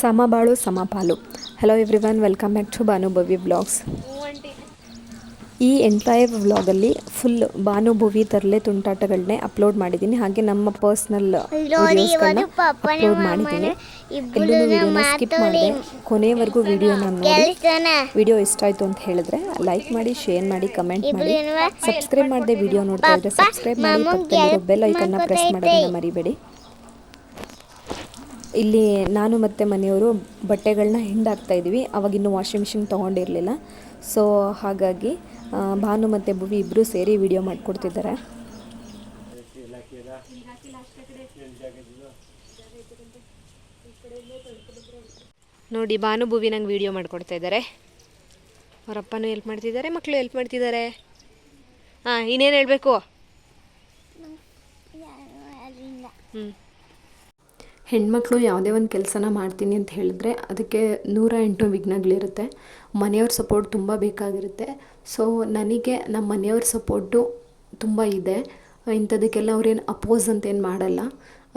ಸಮಬಾಳು ಸಮಪಾಲು hello everyone welcome back to Bhanubhavi vlogs ಈ entire ವ್ಲಾಗಲ್ಲಿ ಫುಲ್ ಭಾನುಭವಿ ತರಲೆ ತುಂಟಾಟಗಳನ್ನೇ ಅಪ್ಲೋಡ್ ಮಾಡಿದ್ದೀನಿ. ಹಾಗೆ ನಮ್ಮ ಪರ್ಸ್ನಲ್ ಅಪ್ಲೋಡ್ ಮಾಡಿದ್ದೀನಿ. ಸ್ಕಿಪ್ ಮಾಡಿದೆ ಕೊನೆಯವರೆಗೂ ವಿಡಿಯೋನ ನೋಡಿ. ವಿಡಿಯೋ ಇಷ್ಟ ಆಯಿತು ಅಂತ ಹೇಳಿದ್ರೆ ಲೈಕ್ ಮಾಡಿ ಶೇರ್ ಮಾಡಿ ಕಮೆಂಟ್ ಮಾಡಿ. ಸಬ್ಸ್ಕ್ರೈಬ್ ಮಾಡದೆ ವಿಡಿಯೋ ನೋಡ್ತಾ ಇದ್ರೆ ಸಬ್ಸ್ಕ್ರೈಬ್ ಮಾಡಿ ಬೆಲ್ ಐಕನ್ನ ಪ್ರೆಸ್ ಮಾಡೋದನ್ನ ಮರಿಬೇಡಿ. ಇಲ್ಲಿ ನಾನು ಮತ್ತು ಮನೆಯವರು ಬಟ್ಟೆಗಳನ್ನ ಹಿಂಡಾಕ್ತಾ ಇದ್ವಿ ಅವಾಗಿನ್ನೂ ವಾಷಿಂಗ್ ಮಿಷಿನ್ ತೊಗೊಂಡಿರಲಿಲ್ಲ. ಸೊ ಹಾಗಾಗಿ ಭಾನು ಮತ್ತು ಭುವಿ ಇಬ್ಬರು ಸೇರಿ ವಿಡಿಯೋ ಮಾಡಿಕೊಡ್ತಿದ್ದಾರೆ. ನೋಡಿ ಭಾನು ಭುವಿ ನಂಗೆ ವಿಡಿಯೋ ಮಾಡಿಕೊಡ್ತಾ ಇದ್ದಾರೆ ಅವರಪ್ಪನೂ ಹೆಲ್ಪ್ ಮಾಡ್ತಿದ್ದಾರೆ ಮಕ್ಕಳು ಹೆಲ್ಪ್ ಮಾಡ್ತಿದ್ದಾರೆ. ಹಾಂ ಇನ್ನೇನು ಹೇಳಬೇಕು? ಹ್ಞೂ ಹೆಣ್ಮಕ್ಳು ಯಾವುದೇ ಒಂದು ಕೆಲಸನ ಮಾಡ್ತೀನಿ ಅಂತ ಹೇಳಿದ್ರೆ ಅದಕ್ಕೆ ನೂರ ಎಂಟು ವಿಘ್ನಗಳಿರುತ್ತೆ. ಮನೆಯವ್ರ ಸಪೋರ್ಟ್ ತುಂಬ ಬೇಕಾಗಿರುತ್ತೆ. ಸೊ ನನಗೆ ನಮ್ಮ ಮನೆಯವ್ರ ಸಪೋರ್ಟು ತುಂಬ ಇದೆ. ಇಂಥದಕ್ಕೆಲ್ಲ ಅವ್ರೇನು ಅಪೋಸ್ ಅಂತ ಏನು ಮಾಡಲ್ಲ.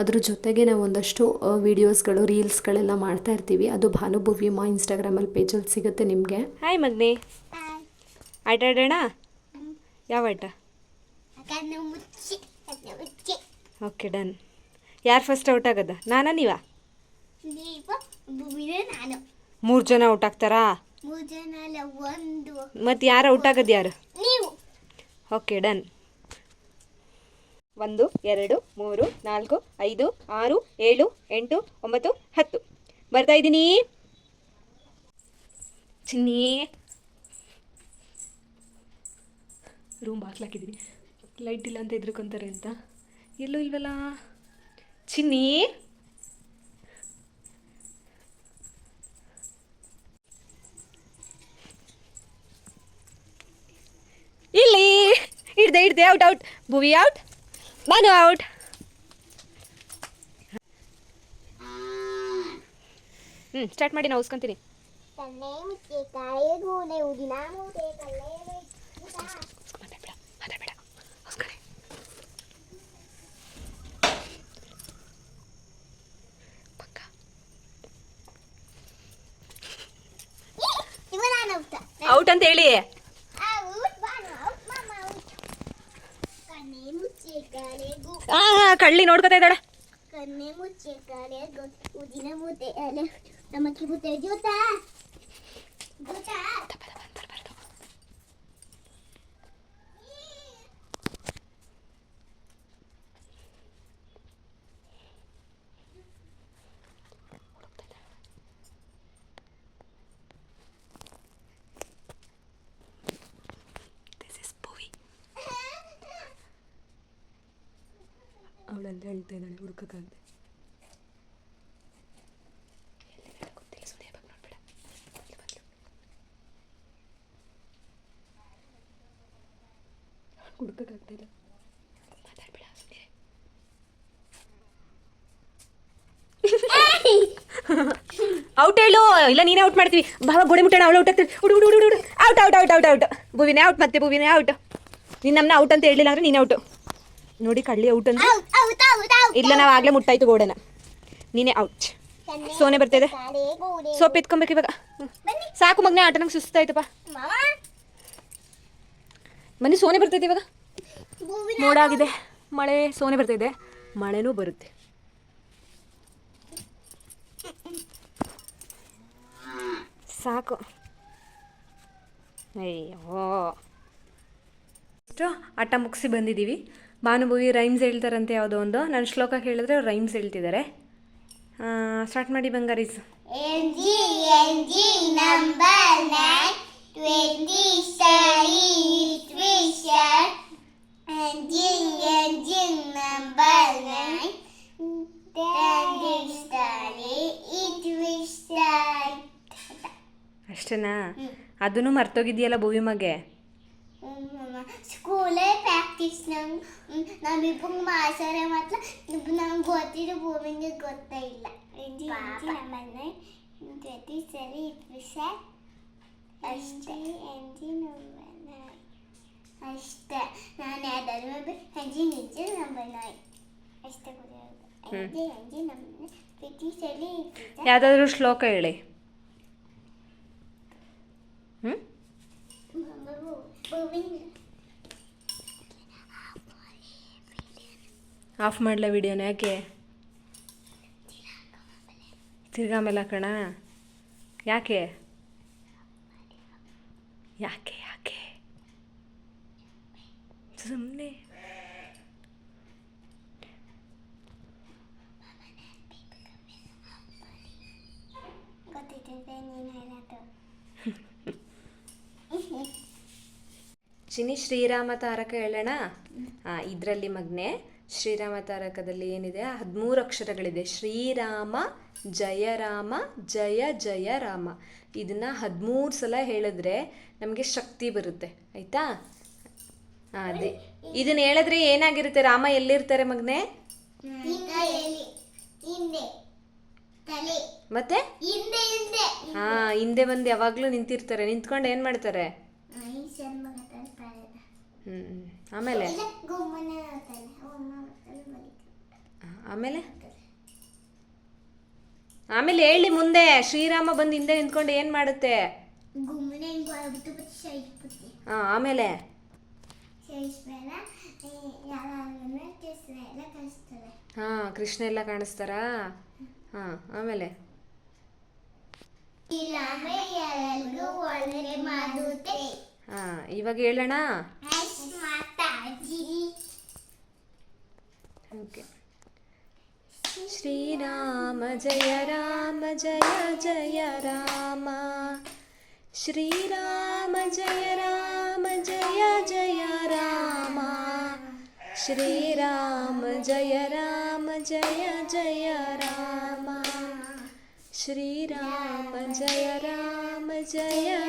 ಅದ್ರ ಜೊತೆಗೆ ನಾವು ಒಂದಷ್ಟು ವೀಡಿಯೋಸ್ಗಳು ರೀಲ್ಸ್ಗಳೆಲ್ಲ ಮಾಡ್ತಾ ಇರ್ತೀವಿ. ಅದು ಭಾನುಭವಿ ಮಾ ಇನ್ಸ್ಟಾಗ್ರಾಮಲ್ಲಿ ಪೇಜಲ್ಲಿ ಸಿಗುತ್ತೆ ನಿಮಗೆ. ಹಾಯ್ ಮಗ್ನೆ. ಆಟ ಆಡೋಣ? ಯಾವ ಆಟ? ಓಕೆ ಡನ್ ಯಾರು ಫಸ್ಟ್ ಔಟ್ ಆಗೋದ? ನಾನಾ ನೀವಾ? ಮೂರ್ ಜನ ಔಟ್ ಆಗ್ತಾರಾ? ಮತ್ ಮತ್ತು ಯಾರು ಔಟ್ ಆಗೋದು ಯಾರು? ನೀವು. ಓಕೆ ಡನ್ ಒಂದು ಎರಡು ಮೂರು ನಾಲ್ಕು ಐದು ಆರು ಏಳು ಎಂಟು ಒಂಬತ್ತು ಹತ್ತು. ಬರ್ತಾ ಇದ್ದೀನಿ. ಚಿನ್ನಿ. ರೂಮ್ ಬಾಕ್ಲಾಕಿದ್ದೀನಿ ಲೈಟ್ ಇಲ್ಲ ಅಂತ ಎದ್ರುಕೊಂತಾರೆ ಅಂತ. ಎಲ್ಲೂ ಇಲ್ವಲ್ಲ? ಚಿನ್ನಿ ಇಲ್ಲಿ. ಹಿಡ್ದೆ ಹಿಡ್ದೆ ಔಟ್ ಔಟ್ ಭುವಿ ಔಟ್ ನಾನು ಔಟ್ ಹ್ಞೂ ಸ್ಟಾರ್ಟ್ ಮಾಡಿ, ನಾವು ಉಸ್ಕೊಂತೀನಿ. ಔಟ್ ಅಂತ ಹೇಳಿ ಗು ಆ ಕಳ್ಳಿ ನೋಡ್ಕೊತಾ ಇದ್ದಾಳೆ. ಕಣ್ಣೆ ಅವಳಲ್ಲಿ ಹೇಳ್ತಾ ಇದ್ದಾಳೆ ಹುಡುಕಕ್ಕಾಗದೆ. ಹುಡುಕಕ್ಕಾಗ್ತಾ ಇಲ್ಲ. ಮಾತಾಡ್ಬೇಡ ಸುಮ್ಮನೆ ಔಟ್ ಹೇಳು. ಇಲ್ಲ ನೀನೇ ಔಟ್ ಮಾಡ್ತೀವಿ. ಬಾಬಾ ಗೋಡೆ ಮುಟ್ಟಣ ಅವಳು ಔಟ್ ಆಗ್ತಾಳೆ. ಹುಡು ಹುಡು ಹುಡು ಹುಡು out out out out out ಭುವಿನೇ out ಮತ್ತೆ ಭುವಿನೇ ಔಟ್ ನೀನು ನಮ್ಮನ್ನ ಔಟ್ ಅಂತ ಹೇಳಿಲ್ಲ ಅಂದ್ರೆ ನೀನೇ ಔಟು ನೋಡಿ ಕಳ್ಳಿ ಔಟ್ ಔಟ್ ಇಲ್ಲ ನಾವು ಆಗ್ಲೇ ಮುಟ್ಟಾಯ್ತು ಗೋಡೆನ. ನೀನೇ ಔಟ್. ಸೋನೆ ಬರ್ತಿದೆ ಸೋಪ್ ಎತ್ಕೊಬೇಕು ಇವಾಗ. ಸಾಕು ಮಗನೇ ಆಟ ನಂಗೆ ಸುಸ್ತಾಯ್ತಪ್ಪ. ಮನೆ ಸೋನೆ ಬರ್ತೈತೆ ಇವಾಗ. ಮೋಡ ಮೋಡಾಗಿದೆ ಮಳೆ ಸೋನೆ ಬರ್ತಿದೆ ಮಳೆನೂ ಬರುತ್ತೆ. ಸಾಕು. ಅಯ್ಯೋ. ಅಷ್ಟು ಆಟ ಮುಗಿಸಿ ಬಂದಿದ್ದೀವಿ. ಭಾನುಭೂವಿ ರೈಮ್ಸ್ ಹೇಳ್ತಾರಂತೆ ಯಾವುದೋ ಒಂದು. ನನ್ನ ಶ್ಲೋಕ ಕೇಳಿದ್ರೆ ಅವ್ರು ರೈಮ್ಸ್ ಹೇಳ್ತಿದ್ದಾರೆ. ಸ್ಟಾರ್ಟ್ ಮಾಡಿ ಬಂಗಾರೀಸ್. ಅಷ್ಟೇನಾ? ಅದನ್ನು ಮರ್ತೋಗಿದ್ಯಲ್ಲ ಭೂಮಿ ಮಗೆ ಸ್ಕೂಲೇ ಪ್ರಾಕ್ಟೀಸ್ ನಂಗೆ ನಮ್ಮಿಬ್ಬಂಗೆ ಮಾಸರೆ ಮಾತ್ರ ನಂಗೆ ಗೊತ್ತಿದ್ದು ಭೂಮಿಗೆ ಗೊತ್ತೇ ಇಲ್ಲ ನಮ್ಮನೆ ಟ್ವೆಂಟಿ ಸರಿ ವಿಷಯ ಅಷ್ಟೇ ಎಂಜಿನ್ ಅಷ್ಟೇ ನಾನು ಯಾವ್ದಾದ್ರು ಹೆಂಜಿ ನಿಜ ನಂಬರ್ ನಾಯಿ ಅಷ್ಟೇ ಗೊತ್ತಿರೋದು ಎಂಜಿ ಎಂಜಿ ನಮ್ಮ ಬ್ರಿಟಿಷಲ್ಲಿ ಯಾವುದಾದ್ರೂ ಶ್ಲೋಕ ಹೇಳಿ ಹ್ಞೂ ಆಫ್ ಮಾಡಲ ವಿಡಿಯೋನ ಯಾಕೆ? ತಿರ್ಗಾ ಮೇಲೆ ಹಾಕೋಣ? ಯಾಕೆ? ಯಾಕೆ ಯಾಕೆ? ಸುಮ್ಮನೆ ಚಿನಿ ಶ್ರೀರಾಮ ತಾರಕ ಹೇಳೋಣ? ಇದರಲ್ಲಿ ಮಗ್ನೆ. ಶ್ರೀರಾಮ ತಾರಕದಲ್ಲಿ ಏನಿದೆ? ಹದಿಮೂರು ಅಕ್ಷರಗಳಿದೆ. ಶ್ರೀರಾಮ ಜಯರಾಮ ಜಯ ಜಯ ರಾಮ. ಇದನ್ನ ಹದಿಮೂರು ಸಲ ಹೇಳಿದ್ರೆ ನಮಗೆ ಶಕ್ತಿ ಬರುತ್ತೆ. ಆಯ್ತಾ? ಅದೇ. ಇದನ್ನ ಹೇಳಿದ್ರೆ ಏನಾಗಿರುತ್ತೆ? ರಾಮ ಎಲ್ಲಿರ್ತಾರೆ ಮಗ್ನೆ? ಮತ್ತೆ? ಹಾ ಹಿಂದೆ ಬಂದು ಯಾವಾಗಲೂ ನಿಂತಿರ್ತಾರೆ. ನಿಂತ್ಕೊಂಡು ಏನ್ ಮಾಡ್ತಾರೆ? ಹ್ಞೂ ಆಮೇಲೆ? ಆಮೇಲೆ? ಆಮೇಲೆ ಹೇಳಿ ಮುಂದೆ. ಶ್ರೀರಾಮ ಬಂದು ಹಿಂದೆ ನಿಂತ್ಕೊಂಡು ಏನು ಮಾಡುತ್ತೆ? ಹಾಂ ಆಮೇಲೆ? ಹಾಂ ಕೃಷ್ಣ ಎಲ್ಲ ಕಾಣಿಸ್ತಾರಾ? ಹಾಂ ಆಮೇಲೆ? ಮಾಡುತ್ತೆ. ಇವಾಗ ಹೇಳೋಣ? ಅಷ್ಟ್ ಮಾತಾಡಿರಿ ಓಕೆ. ಶ್ರೀರಾಮ ಜಯ ರಾಮ, ಜಯ ಜಯ ರಾಮ. ಶ್ರೀರಾಮ ಜಯ ರಾಮ, ಜಯ ಜಯ ರಾಮ. ಶ್ರೀರಾಮ ಜಯ ರಾಮ, ಜಯ ಜಯ ರಾಮ. ಶ್ರೀರಾಮ ಜಯ ರಾಮ, ಜಯ ಜಯ ರಾಮ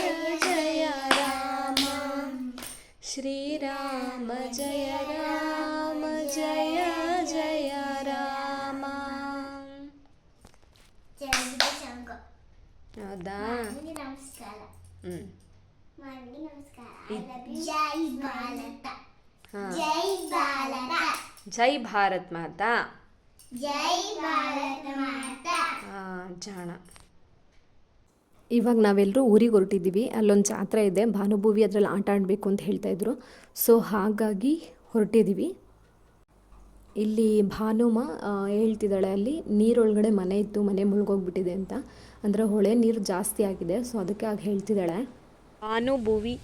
जय राम श्री राम जय राम जय जय राम जय नमस्कार भारत माता जय भारत माता हाँ जाना ಇವಾಗ ನಾವೆಲ್ಲರೂ ಊರಿಗೆ ಹೊರಟಿದ್ದೀವಿ. ಅಲ್ಲೊಂದು ಜಾತ್ರೆ ಇದೆ. ಭಾನುಭೂವಿ ಅದರಲ್ಲಿ ಆಟ ಆಡಬೇಕು ಅಂತ ಹೇಳ್ತಾಯಿದ್ರು ಸೊ ಹಾಗಾಗಿ ಹೊರಟಿದ್ದೀವಿ. ಇಲ್ಲಿ ಭಾನುಮ ಹೇಳ್ತಿದ್ದಾಳೆ ಅಲ್ಲಿ, ನೀರೊಳಗಡೆ ಮನೆ ಇತ್ತು, ಮನೆ ಮುಳುಗೋಗ್ಬಿಟ್ಟಿದೆ ಅಂತ. ಅಂದರೆ ಹೊಳೆ ನೀರು ಜಾಸ್ತಿ ಆಗಿದೆ. ಸೊ ಅದಕ್ಕೆ ಆಗ ಹೇಳ್ತಿದ್ದಾಳೆ. ಭಾನುಭೂವಿ,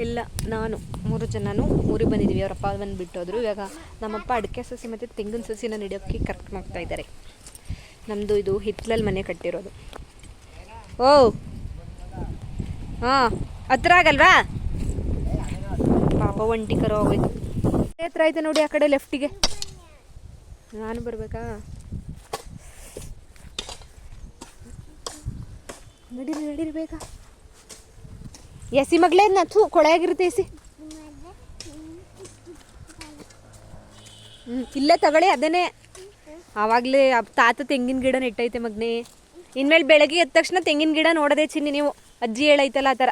ಎಲ್ಲ ನಾನು, ಮೂರು ಜನನೂ ಊರಿಗೆ ಬಂದಿದ್ದೀವಿ. ಅವರಪ್ಪ ಬಂದು ಬಿಟ್ಟೋದ್ರು. ಇವಾಗ ನಮ್ಮಪ್ಪ ಅಡಿಕೆ ಸಸಿ ಮತ್ತು ತೆಂಗಿನ ಸಸಿನ ನೆಡೋಕ್ಕೆ ಕರೆಕ್ಟ್ ಹೋಗ್ತಾ ಇದ್ದಾರೆ. ನಮ್ಮದು ಇದು ಹಿತ್ತಲಲ್ಲಿ ಮನೆ ಕಟ್ಟಿರೋದು. ಓ! ಹಾಂ, ಹತ್ರ ಆಗಲ್ವಾ? ಪಾಪ ಒಂಟಿ ಕರ ಹೋಗ್ಬೇಕು ಹತ್ರ ಐತೆ ನೋಡಿ ಆ ಕಡೆ ಲೆಫ್ಟಿಗೆ. ನಾನು ಬರಬೇಕಾ? ನಡೀರಿ ನಡೀರಿ ಬೇಕಾ ಎಸಿ ಮಗ್ಲೇ ಥೂ ಕೊಳೆಯಾಗಿರುತ್ತೆ ಎಸಿ ಹ್ಞೂ ಇಲ್ಲೇ ತಗೊಳ್ಳಿ ಅದೇನೆ ಆವಾಗಲೇ ತಾತ ತೆಂಗಿನ ಗಿಡ ನೆಟ್ಟೈತೆ ಮಗ್ನೆ. ಇನ್ಮೇಲೆ ಬೆಳಗ್ಗೆ ಎದ್ದ ತಕ್ಷಣ ತೆಂಗಿನ ಗಿಡ ನೋಡದೆ ಚಿನ್ನಿ ನೀವು. ಅಜ್ಜಿ ಹೇಳೈತಲ್ಲ ಆ ಥರ.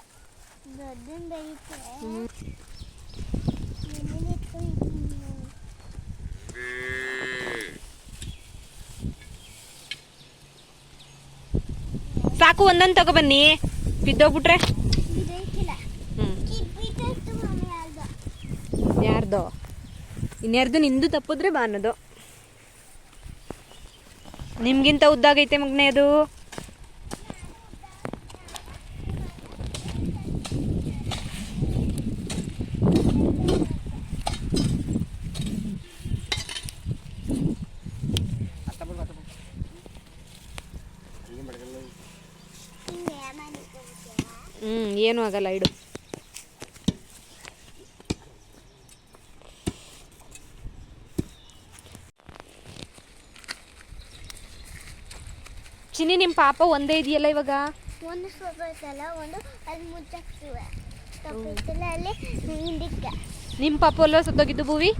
ಸಾಕು, ಒಂದೊಂದು ತಗೊಬನ್ನಿ ಬಿದ್ದೋಗ್ಬಿಟ್ರೆ? ಯಾರ್ದೋ? ಇನ್ಯಾರ್ದು? ನಿಂದು ತಪ್ಪಿದ್ರೆ ಬಾ ಅನ್ನೋದು. ನಿಮ್ಗಿಂತ ಉದ್ದಾಗೈತೆ ಮಗ್ನೆ ಅದು. ಏನೂ ಆಗಲ್ಲ ಇಡು. ಚಿನ್ನಿ ನಿಮ್ಮ ಪಾಪ ಒಂದೇ ಇದೆಯಲ್ಲ ಇವಾಗ? ಒಂದು ಸ್ವಲ್ಪ ಐತಲ್ಲ ಒಂದು ಅಲ್ಲಿ ಮುಚ್ಚಾಕ್ತಿವೆ. ಸ್ವಲ್ಪ ಐತಲ್ಲ ಅಲ್ಲಿ ಹಿಂದಕ್ಕೆ. ನಿಮ್ಮ ಪಾಪು ಅಲ್ವಾ ಸತ್ತೋಗಿದ್ದು ಭೂವಿ?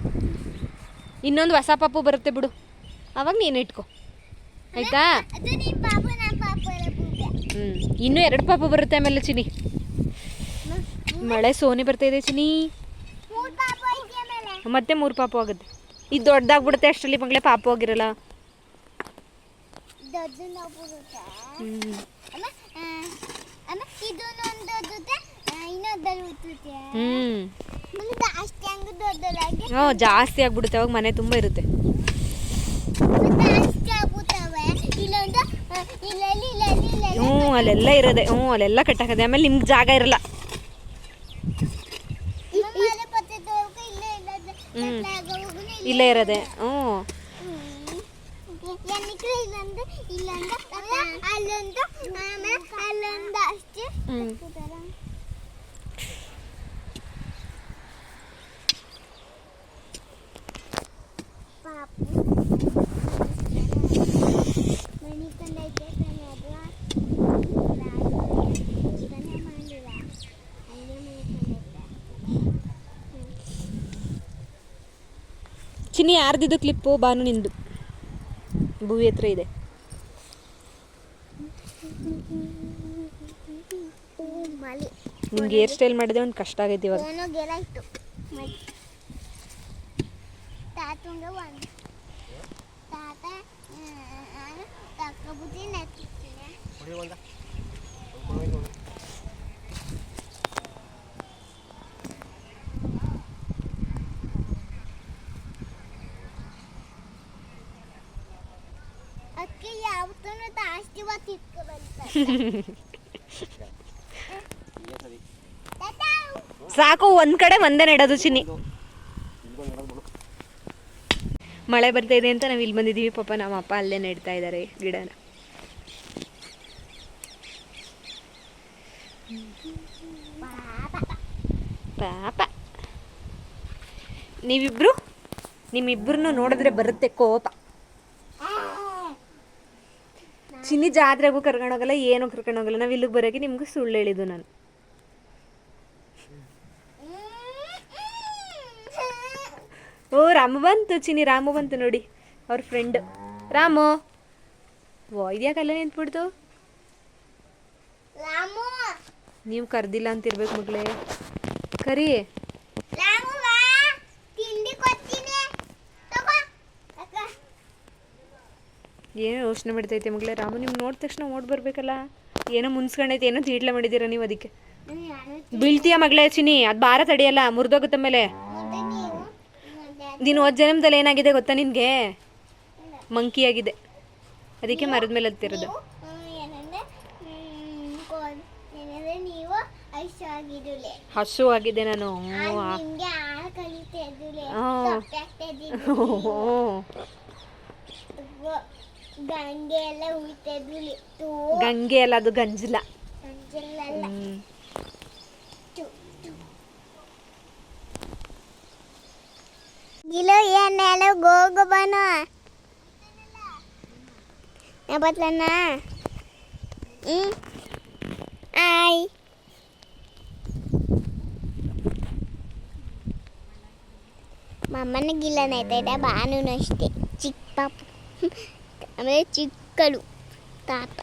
ಇನ್ನೊಂದು ಹೊಸ ಪಾಪು ಬರುತ್ತೆ ಬಿಡು. ಅವಾಗ ನೀನು ಇಟ್ಕೋ. ಆಯ್ತಾ? ಹ್ಮ್ ಹ್ಞೂ ಇನ್ನೂ ಎರಡು ಪಾಪು ಬರುತ್ತೆ ಆಮೇಲೆ ಚಿನಿ ಮಳೆ ಸೋನೆ ಬರ್ತಾ ಇದೆ ಚಿನಿ ಮತ್ತೆ ಮೂರು ಪಾಪ ಆಗುತ್ತೆ. ಇದು ದೊಡ್ಡದಾಗ್ಬಿಡುತ್ತೆ ಅಷ್ಟರಲ್ಲಿ ಮಗಳೇ ಪಾಪ ಆಗಿರಲ್ಲ. ಹ್ಞೂ ಜಾಸ್ತಿ ಆಗ್ಬಿಡುತ್ತೆ ಅವಾಗ ಮನೆ ತುಂಬ ಇರುತ್ತೆ. ಹ್ಞೂ ಅಲ್ಲೆಲ್ಲ ಇರೋದೆ ಹ್ಞೂ ಅಲ್ಲೆಲ್ಲ ಕಟ್ಟಾಕದೆ. ಆಮೇಲೆ ನಿಮ್ಗೆ ಜಾಗ ಇರಲ್ಲ ಮನೆ ಪಕ್ಕದವ್ರಿಗೆ ಇಲ್ಲೇ ಇಲ್ಲದೆ ಹ್ಮ್. ಹೋಗುನೆ ಇಲ್ಲೇ ಇರೋದೆ ಹ್ಞೂ ಎನ್ನಿಕ್ರು ಇಲ್ಲೊಂದು ಇಲ್ಲೊಂದು ಅಲ್ಲೊಂದು ಆಮೇಲೆ ಅಲ್ಲೊಂದು ಅಷ್ಟೇ ಹ್ಞೂ ಪಾಪು ಮನೆ ಕಂಡೈತೆ ತಾನೆ ಅದು ಇದನ್ನೇ ಮಾಡಿಲ್ಲ ಅಲ್ಲೇ ಮನೆ ಕಂಡೈತೆ ಚಿನ್ನಿ ಯಾರ್ದಿದ್ದು ಕ್ಲಿಪ್ಪು ಬಾನು ನಿಂದು. ಭೂವಿ ಹತ್ರ ಇದೆ. ನಿಮ್ಗೆ ಹೇರ್ ಸ್ಟೈಲ್ ಮಾಡಿದೆ ಒಂದು ಕಷ್ಟ ಆಗೈತಿ ಇವಾಗ. ತಾತ ಸಾಕು, ಒಂದ್ ಕಡೆ ಒಂದೇ ನೆಡೋದು ಚಿನ್ನಿ. ಮಳೆ ಬರ್ತಾ ಇದೆ ಅಂತ ನಾವು ಇಲ್ಲಿ ಬಂದಿದ್ದೀವಿ. ಪಾಪ ನಮ್ಮ ಅಪ್ಪ ಅಲ್ಲೇ ನೆಡ್ತಾ ಇದ್ದಾರೆ ಗಿಡನ. ಪಾಪ. ನೀವಿಬ್ರು ನಿಮ್ಮಿಬ್ರು ನೋಡಿದ್ರೆ ಬರುತ್ತೆ ಕೋಪ. ಚಿನ್ನಿ ಜಾತ್ರೆಗೂ ಕರ್ಕೊಂಡೋಗಲ್ಲ ಏನೂ ಕರ್ಕೊಂಡೋಗಲ್ಲ ನಾವು ಇಲ್ಲಿಗೆ ಬರೋಕೆ ನಿಮ್ಗೆ ಸುಳ್ಳು ಹೇಳಿದ್ದು ನಾನು. ಓ ರಾಮ ಬಂತು ಚಿನ್ನಿ ರಾಮು ಬಂತು ನೋಡಿ ಅವ್ರ ಫ್ರೆಂಡ್ ರಾಮು ಓ ಇದ್ಯಾಕಲ್ಲ ನಿಂತ್ಬಿಡ್ತು? ರಾಮು! ನೀವು ಕರ್ದಿಲ್ಲ ಅಂತಿರ್ಬೇಕು ಮಗಳೇ. ಕರಿ ರಾಮು ಬಾ ತಿಂಡಿ ಕೊಡ್ತೀನಿ ತಗೋ ಅಕ್ಕ ಏನೋ ಯೋಚನೆ ಮಾಡ್ತೈತೆ ಮಗಳೇ ರಾಮು ನಿಮ್ಗೆ ನೋಡಿದ ತಕ್ಷಣ ಓಡ್ ಬರ್ಬೇಕಲ್ಲ? ಏನೋ ಮುನ್ಸ್ಕೊಂಡೈತೆ ಏನೋ ತೀಟ್ಲ ಮಾಡಿದೀರ ನೀವು ಅದಕ್ಕೆ? ಬೀಳ್ತೀಯ ಮಗಳೇ ಚಿನಿ ಅದು ಭಾರ ತಡೆಯಲ್ಲ ಮುರಿದೋಗುತ್ತೆ ಮೇಲೆ ನೀನು ಹೋದ ಜನ್ಮದಲ್ಲಿ ಏನಾಗಿದೆ ಗೊತ್ತಾ ನಿನಗೆ? ಮಂಕಿ ಆಗಿದೆ. ಅದಕ್ಕೆ ಮರದ ಮೇಲೆ ಹತ್ತಿರೋದು. ಹಸು ಆಗಿದೆ ನಾನು. ಹ್ಞೂ, ಆ- ನಿಮ್ಗೆ ಆಳ ಕಲಿತಾ ಇದ್ದುಲೆ ಹ್ಮ್. ತೊಟ್ಟೆ ಆಗ್ತಾ ಹ್ಞೂ. ಗಂಗೆ ಎಲ್ಲ ಉಯ್ತಾ ಇದ್ದುಲೆ ತೂ ಗಂಗೆ ಅಲ್ಲ ಅದು ಗಂಜಲ ಅಂಜಲ್ಲ ಹ್ಮ್. ಗಿಲೋ ಏನೆಲ್ಲ ಗೋಗು ಬನು ಬತ್ಲನ್ನ ಹ್ಞೂ ಆಯ್ ಮಮ್ಮನ ಗಿಲ್ಲನ ಆಯ್ತಾ ಬಾನುನು ಅಷ್ಟೇ ಚಿಕ್ಕ ಪಾಪು ಆಮೇಲೆ ಚಿಕ್ಕಳು ತಾತ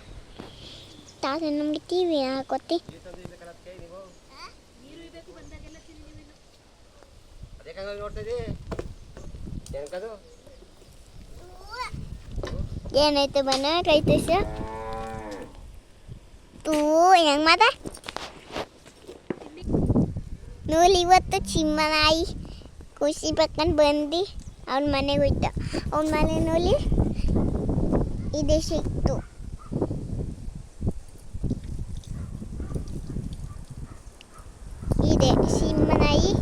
ತಾತ ನಮಗೆ ಟಿ ವಿ ಹಾಕೋತಿ ಏನಾಯ್ತು ಬನ್ನ ಕೈ ತೋರ್ಸ ತೂ ಹೆಂಗ್ ಮಾತ ನೋಡಿ ಇವತ್ತು ಚಿಮ್ಮನಾಯಿ ಖುಷಿ ಪಕ್ಕಂಡು ಬಂದು ಅವ್ನ ಮನೆಗೆ ಹೋಯ್ತ ಅವ್ನ ಮನೆ ನೋಡಿ ಇದೆ ಸಿಕ್ತು ಇದೆ ಸಿಂಹನಾಯಿ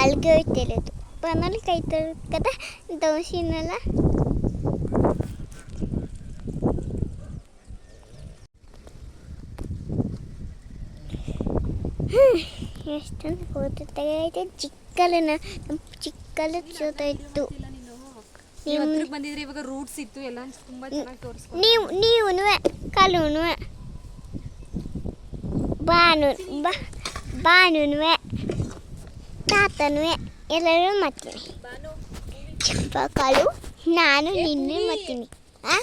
ಅಲ್ಲಿಗೆ ಹೋಯ್ತಿರೋದು ಬನ್ನಲ್ಲಿ ಕೈ ತೊಳ್ಕದ ದೋಸಿನಲ್ಲ ಎಷ್ಟೊಂದು ಫೋಟೋ ತೆಗೆದೈತೆ ಚಿಕ್ಕಲನ ಚಿಕ್ಕಲ ಜೊತೆತ್ತು ನೀವು ಹತ್ರಕ್ಕೆ ಬಂದಿದ್ರೆ ಇವಾಗ ರೂಟ್ಸ್ ಇತ್ತು ಎಲ್ಲ ತುಂಬ ಚೆನ್ನಾಗಿ ತೋರಿಸ್ಕೊಂಡು ನೀವು ನೀವು ಕಲುನು ಬಾನು ಬಾ ಬಾನುನು ತಾತನು ಎಲ್ಲರೂ ಮಾಡ್ತೀನಿ ಚಂಪಕಾಳು ನಾನು ನಿನ್ನೆ ಮಾಡ್ತೀನಿ ಆ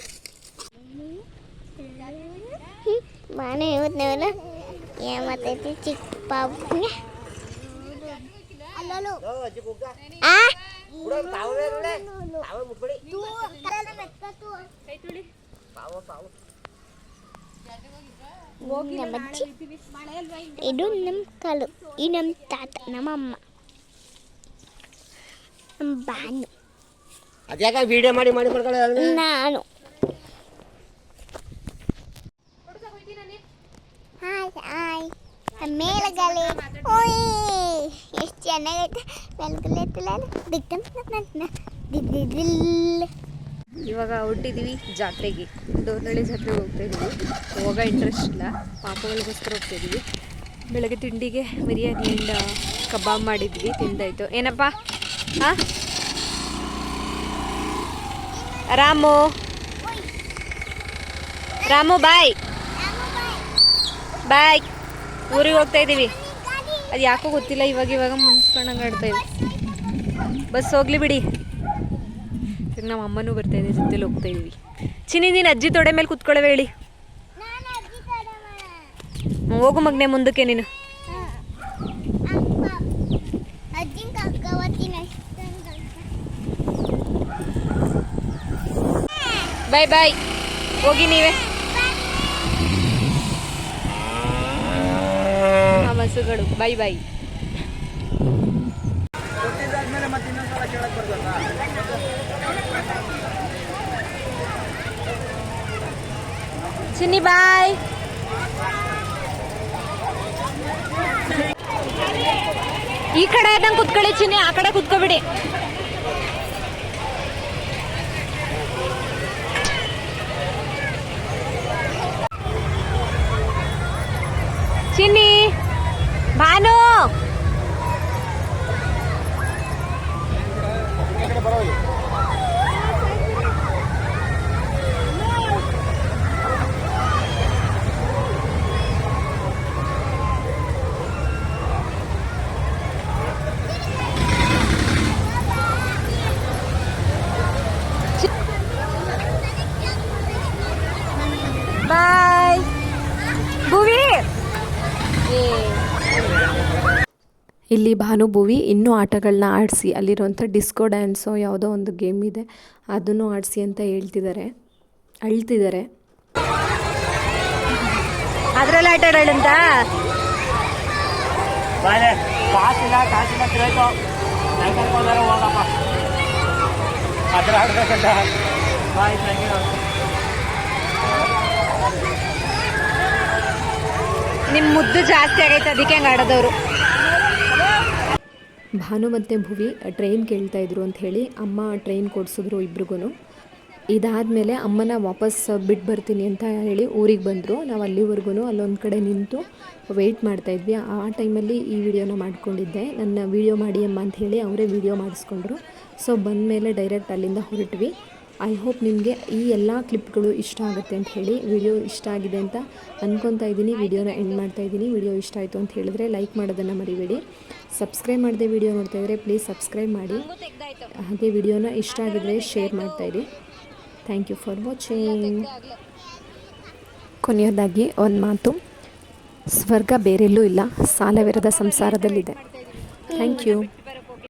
ಬಾನು ಇವತ್ತವಲ್ಲ ಏನ್ ಮಾತೈತಿ ಚಿಕ್ಕ ಪಾಪುಗೆ ಆ ನಮ್ಮ ಅಜ್ಜಿ ಇದು ನಮ್ಮ ಕಾಲು ಈ ನಮ್ಮ ತಾತ ನಮ್ಮಮ್ಮ. ನಮ್ಮ ಬಾನು. ಅದ್ಯಾಕ ವಿಡಿಯೋ ಮಾಡಿ ಮಾಡಿ ಮಾಡ್ಕೊಳ್ಳೋದು ನಾನು. Hi hi. ಮೇಲಗಲೆ ಓಯ್ ಎಷ್ಟು ಚೆನ್ನಾಗೈತೆ. ಮೇಲ್ಗಲೆ ಎತ್ತಲ್ಲ ಇವಾಗ ಹುಟ್ಟಿದೀವಿ ಜಾತ್ರೆಗೆ. ಡೋರ್ನಳ್ಳಿ ಜಾತ್ರೆಗೆ ಹೋಗ್ತಾ ಇದ್ದೀವಿ ಹೋಗ ಇಂಟ್ರೆಸ್ಟ್ ಇಲ್ಲ. ಪಾಪಗಳಿಗೋಸ್ಕರ ಹೋಗ್ತಾ ಇದ್ದೀವಿ ಬೆಳಗ್ಗೆ ತಿಂಡಿಗೆ ಬಿರಿಯಾನಿಯಿಂದ ಕಬಾಬ್ ಮಾಡಿದ್ವಿ ತಿಂದಾಯ್ತು. ಏನಪ್ಪ? ಹಾಂ ರಾಮು. ರಾಮು ಬಾಯ್. ಬಾಯ್. ಊರಿಗೆ ಹೋಗ್ತಾ ಇದ್ದೀವಿ ಅದು ಯಾಕೋ ಗೊತ್ತಿಲ್ಲ, ಇವಾಗ ಇವಾಗ ಮುನ್ಸ್ಕೊಂಡಂಗೆ ಆಡ್ತಾ ಇದ್ವಿ. ಬಸ್ ಹೋಗ್ಲಿ ಬಿಡಿ. ಈಗ ನಮ್ಮ ಅಮ್ಮನೂ ಬರ್ತಾ ಇದೆ ಜೊತೆಲಿ ಹೋಗ್ತಾ ಇದ್ದೀವಿ ಚಿನಿ ನೀನು ಅಜ್ಜಿ ತೊಡೆ ಮೇಲೆ ಕುತ್ಕೊಳ್ಳವೆ ಹೇಳಿ. ಹೋಗು ಮಗ್ನೆ ಮುಂದಕ್ಕೆ ನೀನು. ಬಾಯ್ ಬಾಯ್. ಹೋಗಿ ನೀವೇ. ಆ ಬೈ ಬೈ ಚಿನ್ನಿ ಬಾಯ್ ಈ ಕಡೆ ಆದಂಗೆ ಕುತ್ಕೊಳ್ಳಿ ಚಿನ್ನಿ ಆ ಕಡೆ ಕುತ್ಕೋಬಿಡಿ. ಚಿನ್ನಿ. ಭಾನು ಬಾಯ್ ಭುವಿ ಇಲ್ಲಿ ಭಾನುಭೂವಿ ಇನ್ನೂ ಆಟಗಳನ್ನ ಆಡಿಸಿ ಅಲ್ಲಿರುವಂಥ ಡಿಸ್ಕೋ ಡ್ಯಾನ್ಸೋ ಯಾವುದೋ ಒಂದು ಗೇಮ್ ಇದೆ ಅದನ್ನು ಆಡಿಸಿ ಅಂತ ಹೇಳ್ತಿದ್ದಾರೆ ಅಳ್ತಿದ್ದಾರೆ. ಅದರಲ್ಲಿ ಆಟ ಅದ್ರ ಆಡ್ಬೇಕಂತ ಬಾಯ್ ನಿಮ್ಮ ಮುದ್ದು ಜಾಸ್ತಿ ಆಗೈತೆ ಅದಕ್ಕೆ ಹಂಗೆ ಆಡೋದವರು. ಭಾನು ಮತ್ತು ಭುವಿ ಟ್ರೈನ್ ಕೇಳ್ತಾ ಇದ್ರು ಅಂತ ಹೇಳಿ ಅಮ್ಮ ಟ್ರೈನ್ ಕೊಡಿಸಿದ್ರು ಇಬ್ರಿಗೂ ಇದಾದಮೇಲೆ ಅಮ್ಮನ ವಾಪಸ್ ಬಿಟ್ಟು ಬರ್ತೀನಿ ಅಂತ ಹೇಳಿ ಊರಿಗೆ ಬಂದರು. ನಾವು ಅಲ್ಲಿವರೆಗೂ ಅಲ್ಲೊಂದು ಕಡೆ ನಿಂತು ವೆಯ್ಟ್ ಮಾಡ್ತಾಯಿದ್ವಿ ಆ ಟೈಮಲ್ಲಿ ಈ ವಿಡಿಯೋನ ಮಾಡ್ಕೊಂಡಿದ್ದೆ. ನನ್ನ ವಿಡಿಯೋ ಮಾಡಿ ಅಮ್ಮ ಅಂತ ಹೇಳಿ ಅವರೇ ವಿಡಿಯೋ ಮಾಡಿಸ್ಕೊಂಡ್ರು. ಸೊ ಬಂದಮೇಲೆ ಡೈರೆಕ್ಟ್ ಅಲ್ಲಿಂದ ಹೊರಟ್ವಿ. ಐ ಹೋಪ್ ನಿಮಗೆ ಈ ಎಲ್ಲ ಕ್ಲಿಪ್ಗಳು ಇಷ್ಟ ಆಗುತ್ತೆ ಅಂತ ಹೇಳಿ ವಿಡಿಯೋ ಇಷ್ಟ ಆಗಿದೆ ಅಂತ ಅಂದ್ಕೊತಾ ಇದ್ದೀನಿ. ವಿಡಿಯೋನ ಎಂಡ್ ಮಾಡ್ತಾ ಇದ್ದೀನಿ. ವಿಡಿಯೋ ಇಷ್ಟ ಆಯಿತು ಅಂತ ಹೇಳಿದ್ರೆ ಲೈಕ್ ಮಾಡೋದನ್ನು ಮರಿಬೇಡಿ. ಸಬ್ಸ್ಕ್ರೈಬ್ ಮಾಡದೆ ವಿಡಿಯೋ ನೋಡ್ತಾ ಇದ್ದರೆ ಪ್ಲೀಸ್ ಸಬ್ಸ್ಕ್ರೈಬ್ ಮಾಡಿ. ಹಾಗೆ ವಿಡಿಯೋನ ಇಷ್ಟ ಆಗಿದ್ರೆ ಶೇರ್ ಮಾಡ್ತಾಯಿರಿ ಥ್ಯಾಂಕ್ ಯು ಫಾರ್ ವಾಚಿಂಗ್ ಕೊನೆಯದಾಗಿ ಒಂದು ಮಾತು. ಸ್ವರ್ಗ ಬೇರೆಲ್ಲೂ ಇಲ್ಲ, ಸಾಲವಿರದ ಸಂಸಾರದಲ್ಲಿದೆ. Thank you